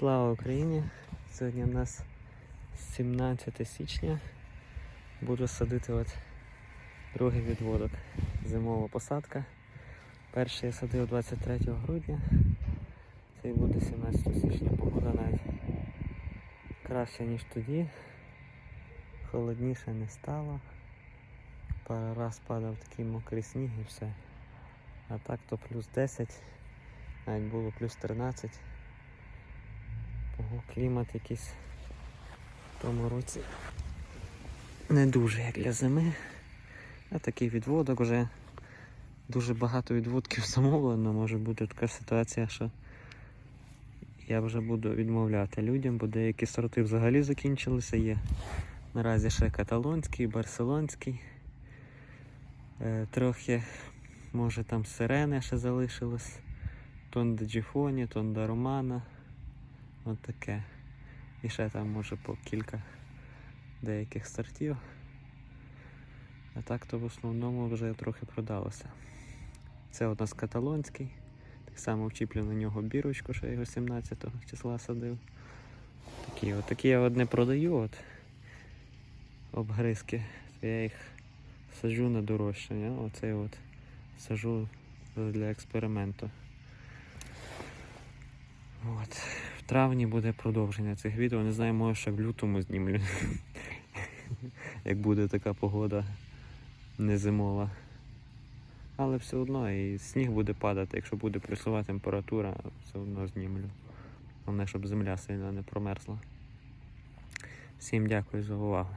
Слава Україні! Сьогодні у нас 17 січня. Буду садити от другий відводок. Зимова посадка. Перший я садив 23 грудня. Цей буде 17 січня. Погода навіть краще, ніж тоді. Холодніше не стало. Пару раз падав такий мокрий сніг і все. А так то плюс 10, навіть було плюс 13. Клімат якийсь в тому році не дуже як для зими. А такий відводок вже дуже багато відводків замовлено. Може бути така ситуація, що я вже буду відмовляти людям, бо деякі сорти взагалі закінчилися. Є наразі ще каталонський, барселонський. Е, трохи, може там сирени ще залишилось. Тонда Джіфоні, Тонда Романа. От таке. І ще там може по кілька деяких сортів. А так то в основному вже трохи продалося. Це у нас каталонський. Так само вчіплю на нього бірочку, що я його 17 числа садив. Такі от. Такі я от не продаю, от обгризки. Я їх саджу на дорожчання. Оцей от саджу для експерименту. От. Травні буде продовження цих відео. Не знаю, може ще в лютому знімлю. Як буде така погода не зимова. Але все одно і сніг буде падати, якщо буде плюсова температура, все одно знімлю. Головне, щоб земля сильно не промерзла. Всім дякую за увагу.